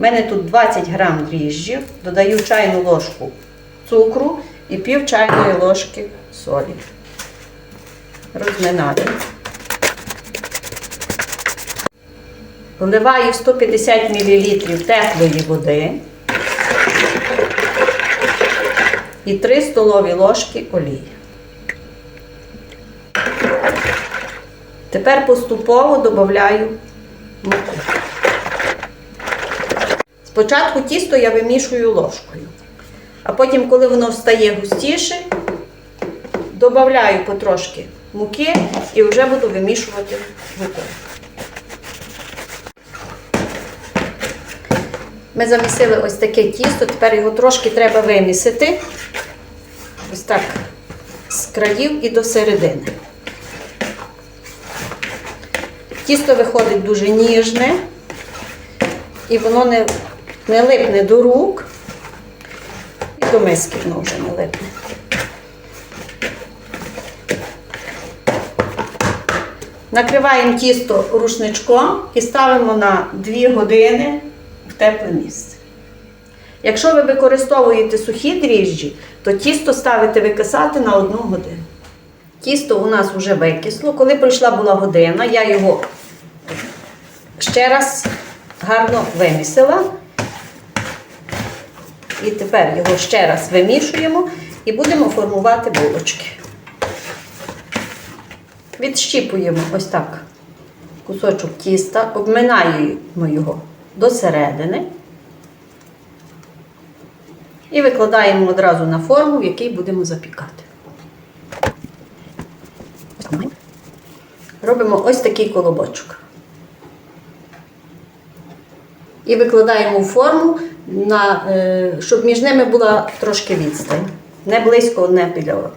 У мене тут 20 грам дріжджів, додаю чайну ложку цукру і пів чайної ложки солі. Розминаю. Вливаю 150 мл теплої води і 3 столові ложки олії. Тепер поступово додаю Спочатку тісто я вимішую ложкою, а потім, коли воно стає густіше, додаю потрошки муки і вже буду вимішувати рукою. Ми замісили ось таке тісто, тепер його трошки треба вимісити. Ось так з країв і до середини. Тісто виходить дуже ніжне, і воно не, не липне до рук, і до миски воно вже не липне. Накриваємо тісто рушничком і ставимо на 2 години в тепле місце. Якщо ви використовуєте сухі дріжджі, то тісто ставите викисати на 1 годину. Тісто у нас вже викисло. Коли пройшла була година, я його ще раз гарно вимісила. І тепер його ще раз вимішуємо і будемо формувати булочки. Відщіпуємо ось так кусочок тіста, обминаємо його до середини і викладаємо одразу на форму, в якій будемо запікати. Робимо ось такий колобочок. І викладаємо в форму, на, е, щоб між ними була трошки відстань. Не близько одне біля одного.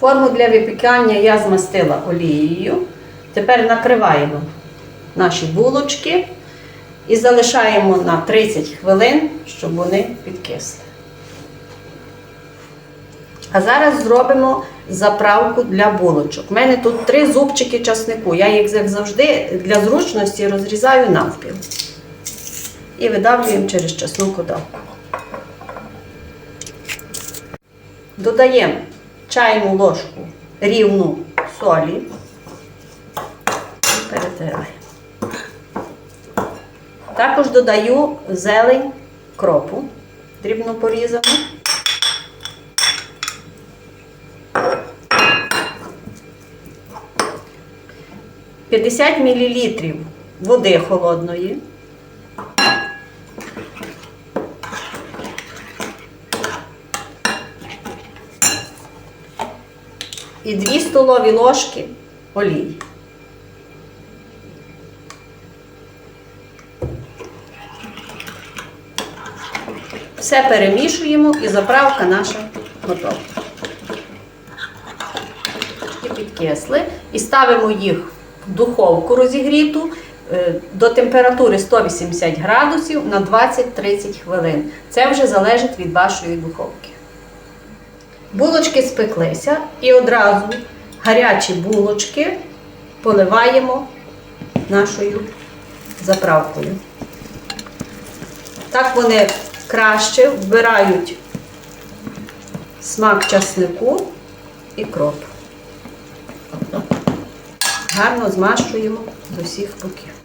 Форму для випікання я змастила олією. Тепер накриваємо наші булочки і залишаємо на 30 хвилин, щоб вони підкисли. А зараз зробимо заправку для булочок. У мене тут три зубчики часнику. Я їх, як завжди, для зручності розрізаю навпіл. І видавлюємо через часну кодавку. Додаємо чайну ложку рівну солі. і Перетираємо. Також додаю зелень кропу, дрібно порізану. П'ятдесят мл води холодної. І 2 столові ложки олії. Все перемішуємо і заправка наша готова. І підкисли. І ставимо їх в духовку розігріту до температури 180 градусів на 20-30 хвилин. Це вже залежить від вашої духовки. Булочки спеклися і одразу гарячі булочки поливаємо нашою заправкою. Так вони краще вбирають смак часнику і кроп. Гарно змащуємо з усіх боків.